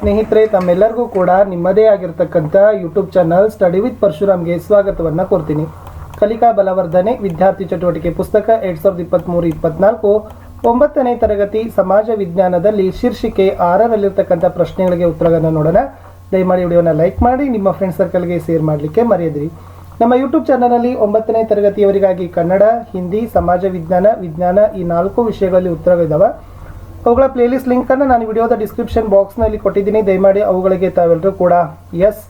ಸ್ನೇಹಿತರೆ, ತಮ್ಮೆಲ್ಲರಿಗೂ ಕೂಡ ನಿಮ್ಮದೇ ಆಗಿರ್ತಕ್ಕಂಥ ಯೂಟ್ಯೂಬ್ ಚಾನಲ್ ಸ್ಟಡಿ ವಿತ್ ಪರಶುರಾಮ್ಗೆ ಸ್ವಾಗತವನ್ನು ಕೋರ್ತೀನಿ. ಕಲಿಕಾ ಬಲವರ್ಧನೆ, ವಿದ್ಯಾರ್ಥಿ ಚಟುವಟಿಕೆ ಪುಸ್ತಕ ಎರಡ್ ಸಾವಿರದ ಇಪ್ಪತ್ತ್ಮೂರು ಇಪ್ಪತ್ನಾಲ್ಕು, ಒಂಬತ್ತನೇ ತರಗತಿ ಸಮಾಜ ವಿಜ್ಞಾನದಲ್ಲಿ ಶೀರ್ಷಿಕೆ ಆರರಲ್ಲಿರ್ತಕ್ಕಂಥ ಪ್ರಶ್ನೆಗಳಿಗೆ ಉತ್ತರಗಳನ್ನು ನೋಡೋಣ. ದಯಮಾಡಿ ವಿಡಿಯೋನ ಲೈಕ್ ಮಾಡಿ, ನಿಮ್ಮ ಫ್ರೆಂಡ್ ಸರ್ಕಲ್ಗೆ ಶೇರ್ ಮಾಡಲಿಕ್ಕೆ ಮರೆಯದಿರಿ. ನಮ್ಮ ಯೂಟ್ಯೂಬ್ ಚಾನಲಲ್ಲಿ ಒಂಬತ್ತನೇ ತರಗತಿಯವರಿಗಾಗಿ ಕನ್ನಡ, ಹಿಂದಿ, ಸಮಾಜ ವಿಜ್ಞಾನ ವಿಜ್ಞಾನ ಈ ನಾಲ್ಕು ವಿಷಯಗಳಲ್ಲಿ ಉತ್ತರಗಳಿದ್ದಾವೆ ಅವುಗಳ ಪ್ಲೇಲಿಸ್ಟ್ ಲಿಂಕನ್ನು ನಾನು ವಿಡಿಯೋದ ಡಿಸ್ಕ್ರಿಪ್ಷನ್ ಬಾಕ್ಸ್ನಲ್ಲಿ ಕೊಟ್ಟಿದ್ದೀನಿ. ದಯಮಾಡಿ ಅವುಗಳಿಗೆ ತಾವೆಲ್ಲರೂ ಕೂಡ ಎಸ್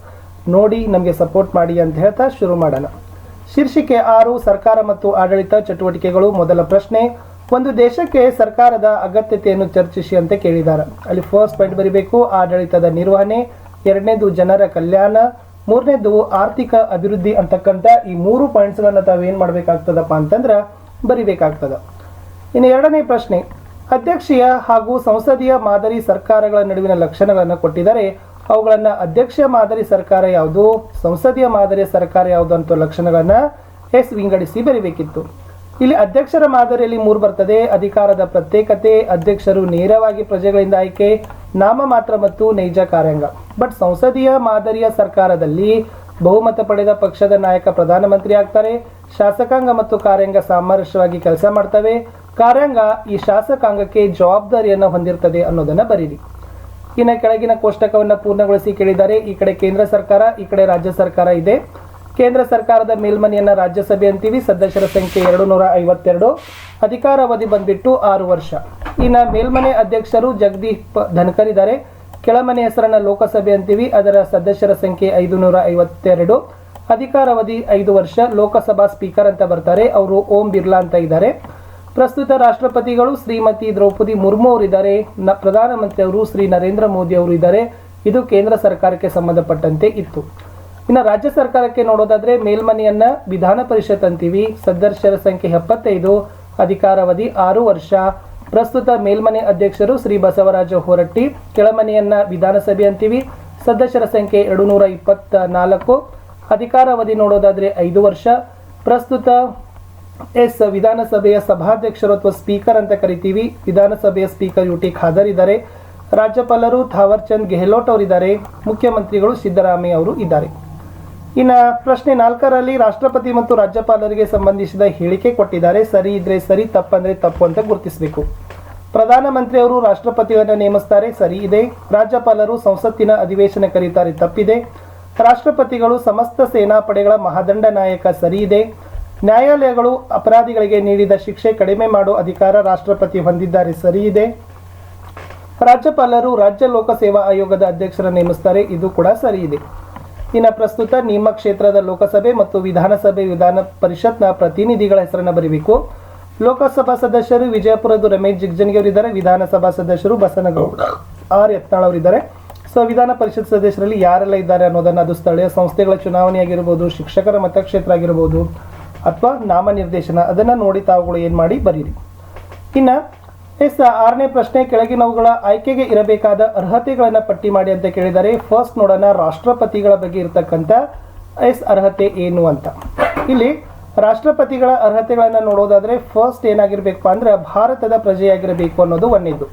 ನೋಡಿ, ನಮಗೆ ಸಪೋರ್ಟ್ ಮಾಡಿ ಅಂತ ಹೇಳ್ತಾ ಶುರು ಮಾಡೋಣ. ಶೀರ್ಷಿಕೆ ಆರು, ಸರ್ಕಾರ ಮತ್ತು ಆಡಳಿತ ಚಟುವಟಿಕೆಗಳು ಮೊದಲ ಪ್ರಶ್ನೆ. ಒಂದು ದೇಶಕ್ಕೆ ಸರ್ಕಾರದ ಅಗತ್ಯತೆಯನ್ನು ಚರ್ಚಿಸಿ ಅಂತ ಕೇಳಿದ್ದಾರೆ ಅಲ್ಲಿ ಫಸ್ಟ್ ಪಾಯಿಂಟ್ ಬರೀಬೇಕು, ಆಡಳಿತದ ನಿರ್ವಹಣೆ. ಎರಡನೇದು ಜನರ ಕಲ್ಯಾಣ. ಮೂರನೇದು ಆರ್ಥಿಕ ಅಭಿವೃದ್ಧಿ ಅಂತಕ್ಕಂಥ ಈ ಮೂರು ಪಾಯಿಂಟ್ಸ್ಗಳನ್ನು ತಾವೇನು ಮಾಡಬೇಕಾಗ್ತದಪ್ಪ ಅಂತಂದ್ರೆ ಬರಿಬೇಕಾಗ್ತದೆ. ಇನ್ನು ಎರಡನೇ ಪ್ರಶ್ನೆ ಅಧ್ಯಕ್ಷೀಯ ಹಾಗೂ ಸಂಸದೀಯ ಮಾದರಿ ಸರ್ಕಾರಗಳ ನಡುವಿನ ಲಕ್ಷಣಗಳನ್ನು ಕೊಟ್ಟಿದ್ದಾರೆ. ಅವುಗಳನ್ನು ಅಧ್ಯಕ್ಷೀಯ ಮಾದರಿ ಸರ್ಕಾರ ಯಾವುದು, ಸಂಸದೀಯ ಮಾದರಿ ಸರ್ಕಾರ ಯಾವುದು ಅಂತ ಲಕ್ಷಣಗಳನ್ನು ಎಸ್ ವಿಂಗಡಿಸಿ ಬರೀಬೇಕಿತ್ತು. ಇಲ್ಲಿ ಅಧ್ಯಕ್ಷರ ಮಾದರಿಯಲ್ಲಿ ಮೂರು ಬರ್ತದೆ. ಅಧಿಕಾರದ ಪ್ರತ್ಯೇಕತೆ, ಅಧ್ಯಕ್ಷರು ನೇರವಾಗಿ ಪ್ರಜೆಗಳಿಂದ ಆಯ್ಕೆ, ನಾಮ ಮಾತ್ರ ಮತ್ತು ನೈಜ ಕಾರ್ಯಾಂಗ. ಬಟ್ ಸಂಸದೀಯ ಮಾದರಿಯ ಸರ್ಕಾರದಲ್ಲಿ ಬಹುಮತ ಪಡೆದ ಪಕ್ಷದ ನಾಯಕ ಪ್ರಧಾನಮಂತ್ರಿ ಆಗ್ತಾರೆ. ಶಾಸಕಾಂಗ ಮತ್ತು ಕಾರ್ಯಾಂಗ ಸಾಮರಸ್ಯವಾಗಿ ಕೆಲಸ ಮಾಡ್ತವೆ. ಕಾರ್ಯಾಂಗ ಈ ಶಾಸಕಾಂಗಕ್ಕೆ ಜವಾಬ್ದಾರಿಯನ್ನು ಹೊಂದಿರ್ತದೆ ಅನ್ನೋದನ್ನ ಬರೀರಿ. ಇನ್ನು ಕೆಳಗಿನ ಕೋಷ್ಟಕವನ್ನು ಪೂರ್ಣಗೊಳಿಸಿ ಕೇಳಿದ್ದಾರೆ, ಈ ಕಡೆ ಕೇಂದ್ರ ಸರ್ಕಾರ, ಈ ಕಡೆ ರಾಜ್ಯ ಸರ್ಕಾರ ಇದೆ. ಕೇಂದ್ರ ಸರ್ಕಾರದ ಮೇಲ್ಮನೆಯನ್ನ ರಾಜ್ಯಸಭೆ ಅಂತೀವಿ, ಸದಸ್ಯರ ಸಂಖ್ಯೆ ಎರಡು ನೂರ ಐವತ್ತೆರಡು. ಅಧಿಕಾರಾವಧಿ ಬಂದ್ಬಿಟ್ಟು ಆರು ವರ್ಷ. ಇನ್ನು ಮೇಲ್ಮನೆ ಅಧ್ಯಕ್ಷರು ಜಗದೀಪ್ ಧನ್ಕರ್ ಇದ್ದಾರೆ ಕೆಳಮನೆ ಹೆಸರನ್ನ ಲೋಕಸಭೆ ಅಂತೀವಿ, ಅದರ ಸದಸ್ಯರ ಸಂಖ್ಯೆ ಐದು ನೂರ ಐವತ್ತೆರಡು. ಅಧಿಕಾರಾವಧಿ ಐದು ವರ್ಷ, ಲೋಕಸಭಾ ಸ್ಪೀಕರ್ ಅಂತ ಬರ್ತಾರೆ, ಅವರು ಓಂ ಬಿರ್ಲಾ ಅಂತ ಇದ್ದಾರೆ. ಪ್ರಸ್ತುತ ರಾಷ್ಟ್ರಪತಿಗಳು ಶ್ರೀಮತಿ ದ್ರೌಪದಿ ಮುರ್ಮು ಅವರಿದ್ದಾರೆ. ಪ್ರಧಾನಮಂತ್ರಿ ಅವರು ಶ್ರೀ ನರೇಂದ್ರ ಮೋದಿ ಅವರು ಇದ್ದಾರೆ. ಇದು ಕೇಂದ್ರ ಸರ್ಕಾರಕ್ಕೆ ಸಂಬಂಧಪಟ್ಟಂತೆ ಇತ್ತು. ಇನ್ನು ರಾಜ್ಯ ಸರ್ಕಾರಕ್ಕೆ ನೋಡೋದಾದ್ರೆ ಮೇಲ್ಮನೆಯನ್ನ ವಿಧಾನ ಪರಿಷತ್ ಅಂತೀವಿ. ಸದಸ್ಯರ ಸಂಖ್ಯೆ ಎಪ್ಪತ್ತೈದು, ಅಧಿಕಾರಾವಧಿ ಆರು ವರ್ಷ. ಪ್ರಸ್ತುತ ಮೇಲ್ಮನೆ ಅಧ್ಯಕ್ಷರು ಶ್ರೀ ಬಸವರಾಜ ಹೊರಟ್ಟಿ, ಕೆಳಮನೆಯನ್ನ ವಿಧಾನಸಭೆ ಅಂತೀವಿ. ಸದಸ್ಯರ ಸಂಖ್ಯೆ ಎರಡು ನೂರ ಇಪ್ಪತ್ತ ನಾಲ್ಕು ಅಧಿಕಾರಾವಧಿ ನೋಡೋದಾದ್ರೆ ಐದು ವರ್ಷ. ಪ್ರಸ್ತುತ ಎಸ್ ವಿಧಾನಸಭೆಯ ಸಭಾಧ್ಯಕ್ಷರು ಅಥವಾ ಸ್ಪೀಕರ್ ಅಂತ ಕರಿತೀವಿ. ವಿಧಾನಸಭೆಯ ಸ್ಪೀಕರ್ ಯು ಟಿ ಖಾದರ್ ಇದ್ದಾರೆ. ರಾಜ್ಯಪಾಲರು ಥಾವರ್ ಚಂದ್ ಗೆಹ್ಲೋಟ್ ಅವರಿದ್ದಾರೆ. ಮುಖ್ಯಮಂತ್ರಿಗಳು ಸಿದ್ದರಾಮಯ್ಯ ಅವರು ಇದ್ದಾರೆ. ಇನ್ನು ಪ್ರಶ್ನೆ ನಾಲ್ಕರಲ್ಲಿ ರಾಷ್ಟ್ರಪತಿ ಮತ್ತು ರಾಜ್ಯಪಾಲರಿಗೆ ಸಂಬಂಧಿಸಿದ ಹೇಳಿಕೆ ಕೊಟ್ಟಿದ್ದಾರೆ. ಸರಿ ಇದ್ರೆ ಸರಿ ತಪ್ಪಂದ್ರೆ ತಪ್ಪು ಅಂತ ಗುರುತಿಸಬೇಕು. ಪ್ರಧಾನಮಂತ್ರಿ ಅವರು ರಾಷ್ಟ್ರಪತಿಗಳನ್ನು ನೇಮಿಸ್ತಾರೆ. ಸರಿ ಇದೆ. ರಾಜ್ಯಪಾಲರು ಸಂಸತ್ತಿನ ಅಧಿವೇಶನ ಕರೀತಾರೆ. ತಪ್ಪಿದೆ. ರಾಷ್ಟ್ರಪತಿಗಳು ಸಮಸ್ತ ಸೇನಾ ಪಡೆಗಳ ಮಹಾದಂಡ ನಾಯಕ. ಸರಿ ಇದೆ. ನ್ಯಾಯಾಲಯಗಳು ಅಪರಾಧಿಗಳಿಗೆ ನೀಡಿದ ಶಿಕ್ಷೆ ಕಡಿಮೆ ಮಾಡುವ ಅಧಿಕಾರ ರಾಷ್ಟ್ರಪತಿ ಹೊಂದಿದ್ದಾರೆ. ಸರಿ ಇದೆ. ರಾಜ್ಯಪಾಲರು ರಾಜ್ಯ ಲೋಕಸೇವಾ ಆಯೋಗದ ಅಧ್ಯಕ್ಷರ ನೇಮಿಸ್ತಾರೆ. ಇದು ಕೂಡ ಸರಿ ಇದೆ. ಇನ್ನು ಪ್ರಸ್ತುತ ನಿಮ್ಮ ಕ್ಷೇತ್ರದ ಲೋಕಸಭೆ ಮತ್ತು ವಿಧಾನಸಭೆ ವಿಧಾನ ಪರಿಷತ್ನ ಪ್ರತಿನಿಧಿಗಳ ಹೆಸರನ್ನು ಬರೀಬೇಕು. ಲೋಕಸಭಾ ಸದಸ್ಯರು ವಿಜಯಪುರದ ರಮೇಶ್ ಜಿಗ್ಜನ್ಗಿ ಅವರಿದ್ದಾರೆ ವಿಧಾನಸಭಾ ಸದಸ್ಯರು ಬಸನಗೌಡ ಆರ್ ಯತ್ನಾಳ್ ಅವರಿದ್ದಾರೆ ಸೊ ವಿಧಾನ ಪರಿಷತ್ ಸದಸ್ಯರಲ್ಲಿ ಯಾರೆಲ್ಲ ಇದ್ದಾರೆ ಅನ್ನೋದನ್ನು ಅದು ಸ್ಥಳೀಯ ಸಂಸ್ಥೆಗಳ ಚುನಾವಣೆಯಾಗಿರ್ಬೋದು ಶಿಕ್ಷಕರ ಮತಕ್ಷೇತ್ರ ಆಗಿರ್ಬೋದು ಅಥವಾ ನಾಮನಿರ್ದೇಶನ, ಅದನ್ನ ನೋಡಿ ತಾವುಗಳು ಏನು ಮಾಡಿ ಬರೀರಿ. ಇನ್ನು, ಎಸ್, ಆರನೇ ಪ್ರಶ್ನೆ, ಕೆಳಗಿನವುಗಳ ಆಯ್ಕೆಗೆ ಇರಬೇಕಾದ ಅರ್ಹತೆಗಳನ್ನು ಪಟ್ಟಿ ಮಾಡಿ ಅಂತ ಕೇಳಿದರೆ ಫಸ್ಟ್ ನೋಡೋಣ ರಾಷ್ಟ್ರಪತಿಗಳ ಬಗ್ಗೆ ಇರತಕ್ಕಂಥ ಎಸ್, ಅರ್ಹತೆ ಏನು ಅಂತ. ಇಲ್ಲಿ, ರಾಷ್ಟ್ರಪತಿಗಳ ಅರ್ಹತೆಗಳನ್ನು ನೋಡೋದಾದ್ರೆ ಫಸ್ಟ್ ಏನಾಗಿರ್ಬೇಕು ಅಂದ್ರೆ, ಭಾರತದ ಪ್ರಜೆಯಾಗಿರಬೇಕು ಅನ್ನೋದು ಒಂದೇದು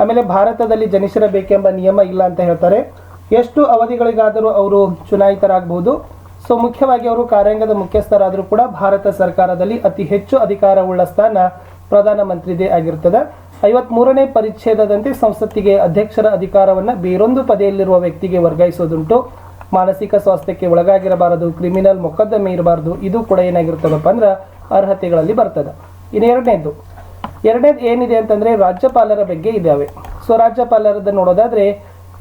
ಆಮೇಲೆ ಭಾರತದಲ್ಲಿ ಜನಿಸಿರಬೇಕೆಂಬ ನಿಯಮ ಇಲ್ಲ ಅಂತ ಹೇಳ್ತಾರೆ. ಎಷ್ಟು ಅವಧಿಗಳಿಗಾದರೂ ಅವರು ಚುನಾಯಿತರಾಗಬಹುದು ಸೊ ಮುಖ್ಯವಾಗಿ ಅವರು ಕಾರ್ಯಾಂಗದ ಮುಖ್ಯಸ್ಥರಾದರೂ ಕೂಡ ಭಾರತ ಸರ್ಕಾರದಲ್ಲಿ ಅತಿ ಹೆಚ್ಚು ಅಧಿಕಾರವುಳ್ಳ ಸ್ಥಾನ ಪ್ರಧಾನಮಂತ್ರಿದೇ ಆಗಿರ್ತದೆ. ಐವತ್ಮೂರನೇ ಪರಿಚ್ಛೇದದಂತೆ ಸಂಸತ್ತಿಗೆ ಅಧ್ಯಕ್ಷರ ಅಧಿಕಾರವನ್ನು ಬೇರೊಂದು ಪದೆಯಲ್ಲಿರುವ ವ್ಯಕ್ತಿಗೆ ವರ್ಗಾಯಿಸೋದುಂಟು. ಮಾನಸಿಕ ಸ್ವಾಸ್ಥ್ಯಕ್ಕೆ ಒಳಗಾಗಿರಬಾರದು, ಕ್ರಿಮಿನಲ್ ಮೊಕದ್ದಮೆ ಇರಬಾರದು, ಇದು ಕೂಡ ಏನಾಗಿರ್ತದಪ್ಪ ಅಂದ್ರೆ ಅರ್ಹತೆಗಳಲ್ಲಿ ಬರ್ತದೆ. ಇನ್ನು ಎರಡನೇದು. ಎರಡನೇದು ಏನಿದೆ ಅಂತಂದ್ರೆ ರಾಜ್ಯಪಾಲರ ಬಗ್ಗೆ ಇದಾವೆ. ಸೊ ರಾಜ್ಯಪಾಲರದ್ದು ನೋಡೋದಾದ್ರೆ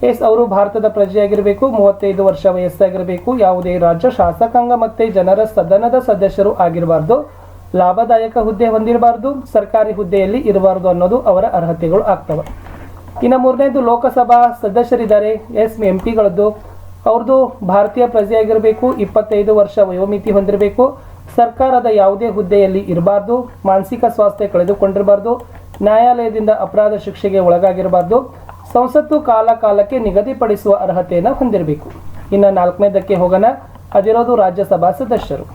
ಎಸ್ ಅವರು ಭಾರತದ ಪ್ರಜೆಯಾಗಿರಬೇಕು, ಮೂವತ್ತೈದು ವರ್ಷ ವಯಸ್ಸಾಗಿರಬೇಕು. ಯಾವುದೇ ರಾಜ್ಯ ಶಾಸಕಾಂಗ ಮತ್ತೆ ಜನರ ಸದನದ ಸದಸ್ಯರು ಆಗಿರಬಾರ್ದು. ಲಾಭದಾಯಕ ಹುದ್ದೆ ಹೊಂದಿರಬಾರ್ದು. ಸರ್ಕಾರಿ ಹುದ್ದೆಯಲ್ಲಿ ಇರಬಾರ್ದು ಅನ್ನೋದು ಅವರ ಅರ್ಹತೆಗಳು ಆಗ್ತವೆ. ಇನ್ನು ಮೂರನೇದು ಲೋಕಸಭಾ ಸದಸ್ಯರಿದ್ದಾರೆ. ಎಸ್ ಎಂ ಪಿಗಳದ್ದು ಅವ್ರದ್ದು ಭಾರತೀಯ ಪ್ರಜೆಯಾಗಿರಬೇಕು, ಇಪ್ಪತ್ತೈದು ವರ್ಷ ವಯೋಮಿತಿ ಹೊಂದಿರಬೇಕು. ಸರ್ಕಾರದ ಯಾವುದೇ ಹುದ್ದೆಯಲ್ಲಿ ಇರಬಾರ್ದು. ಮಾನಸಿಕ ಸ್ವಾಸ್ಥ್ಯ ಕಳೆದುಕೊಂಡಿರಬಾರ್ದು. ನ್ಯಾಯಾಲಯದಿಂದ ಅಪರಾಧ ಶಿಕ್ಷೆಗೆ ಒಳಗಾಗಿರಬಾರ್ದು. ಸಂಸತ್ತು ಕಾಲ ಕಾಲಕ್ಕೆ ನಿಗದಿಪಡಿಸುವ ಅರ್ಹತೆಯನ್ನು ಹೊಂದಿರಬೇಕು. ಇನ್ನು ನಾಲ್ಕನೇದಕ್ಕೆ ಹೋಗೋಣ. ಅದಿರೋದು ರಾಜ್ಯಸಭಾ ಸದಸ್ಯರು.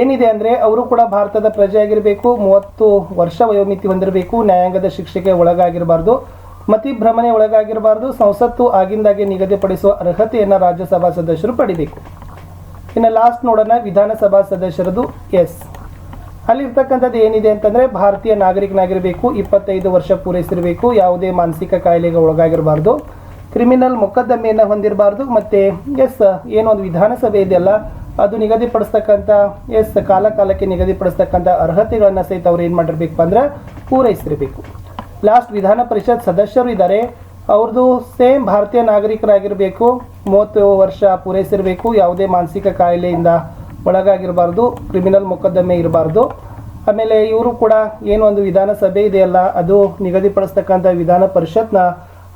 ಏನಿದೆ ಅಂದರೆ ಅವರು ಕೂಡ ಭಾರತದ ಪ್ರಜೆಯಾಗಿರಬೇಕು, ಮೂವತ್ತು ವರ್ಷ ವಯೋಮಿತಿ ಹೊಂದಿರಬೇಕು, ನ್ಯಾಯಾಂಗದ ಶಿಕ್ಷೆಗೆ ಒಳಗಾಗಿರಬಾರ್ದು ಮತಿಭ್ರಮಣೆ ಒಳಗಾಗಿರಬಾರ್ದು, ಸಂಸತ್ತು ಆಗಿಂದಾಗೆ ನಿಗದಿಪಡಿಸುವ ಅರ್ಹತೆಯನ್ನು ರಾಜ್ಯಸಭಾ ಸದಸ್ಯರು ಪಡಿಬೇಕು. ಇನ್ನು ಲಾಸ್ಟ್ ನೋಡೋಣ ವಿಧಾನಸಭಾ ಸದಸ್ಯರದು ಎಸ್. ಅಲ್ಲಿರ್ತಕ್ಕಂಥದ್ದು ಏನಿದೆ ಅಂತಂದ್ರೆ ಭಾರತೀಯ ನಾಗರಿಕನಾಗಿರಬೇಕು, ಇಪ್ಪತ್ತೈದು ವರ್ಷ ಪೂರೈಸಿರಬೇಕು, ಯಾವುದೇ ಮಾನಸಿಕ ಕಾಯಿಲೆಗೆ ಒಳಗಾಗಿರಬಾರ್ದು, ಕ್ರಿಮಿನಲ್ ಮೊಕದ್ದಮೆಯನ್ನು ಹೊಂದಿರಬಾರ್ದು, ಮತ್ತೆ ಎಸ್, ಏನೊಂದು ವಿಧಾನಸಭೆ ಇದೆಯಲ್ಲ, ಅದು ನಿಗದಿಪಡಿಸ್ತಕ್ಕಂಥ, ಎಸ್ ಕಾಲ ಕಾಲಕ್ಕೆ ನಿಗದಿಪಡಿಸ್ತಕ್ಕಂಥ ಅರ್ಹತೆಗಳನ್ನು ಸಹಿತ ಅವ್ರು ಏನು ಮಾಡಿರ್ಬೇಕು ಅಂದ್ರೆ ಪೂರೈಸಿರಬೇಕು. ಲಾಸ್ಟ್ ವಿಧಾನ ಪರಿಷತ್ ಸದಸ್ಯರು ಇದ್ದಾರೆ ಅವ್ರದ್ದು ಸೇಮ್ ಭಾರತೀಯ ನಾಗರಿಕರಾಗಿರಬೇಕು, ಮೂವತ್ತು ವರ್ಷ ಪೂರೈಸಿರಬೇಕು, ಯಾವುದೇ ಮಾನಸಿಕ ಕಾಯಿಲೆಯಿಂದ ಒಳಗಾಗಿರಬಾರ್ದು ಕ್ರಿಮಿನಲ್ ಮೊಕದ್ದಮೆ ಇರಬಾರ್ದು. ಆಮೇಲೆ ಇವರು ಕೂಡ ಏನು ಒಂದು ವಿಧಾನಸಭೆ ಇದೆಯಲ್ಲ, ಅದು ನಿಗದಿಪಡಿಸ್ತಕ್ಕಂಥ ವಿಧಾನ ಪರಿಷತ್ನ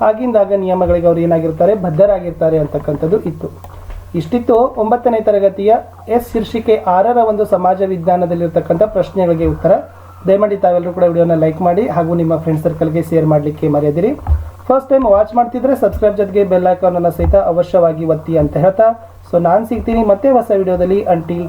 ಆಗಿಂದಾಗ ನಿಯಮಗಳಿಗೆ ಅವರು ಏನಾಗಿರ್ತಾರೆ, ಬದ್ಧರಾಗಿರ್ತಾರೆ ಅಂತಕ್ಕಂಥದ್ದು ಇತ್ತು. ಇಷ್ಟಿತ್ತು ಒಂಬತ್ತನೇ ತರಗತಿಯ ಎಸ್. ಶೀರ್ಷಿಕೆ ಆರರ ಒಂದು ಸಮಾಜ ವಿಜ್ಞಾನದಲ್ಲಿರ್ತಕ್ಕಂಥ ಪ್ರಶ್ನೆಗಳಿಗೆ ಉತ್ತರ. ದಯಮಾಡಿ ತಾವೆಲ್ಲರೂ ಕೂಡ ವಿಡಿಯೋನ ಲೈಕ್ ಮಾಡಿ ಹಾಗೂ ನಿಮ್ಮ ಫ್ರೆಂಡ್ ಸರ್ಕಲ್ಗೆ ಶೇರ್ ಮಾಡಲಿಕ್ಕೆ ಮರೆಯದಿರಿ. ಫಸ್ಟ್ ಟೈಮ್ ವಾಚ್ ಮಾಡ್ತಿದ್ರೆ ಸಬ್ಸ್ಕ್ರೈಬ್ ಜೊತೆಗೆ ಬೆಲ್ ಐಕಾನ್ ಅನ್ನು ಸಹಿತ ಅವಶ್ಯವಾಗಿ ಒತ್ತಿ ಅಂತ ಹೇಳ್ತಾ. ಸೊ ನಾನು ಸಿಗ್ತೀನಿ ಮತ್ತೆ ಹೊಸ ವಿಡಿಯೋದಲ್ಲಿ ಅಂಟಿಲ್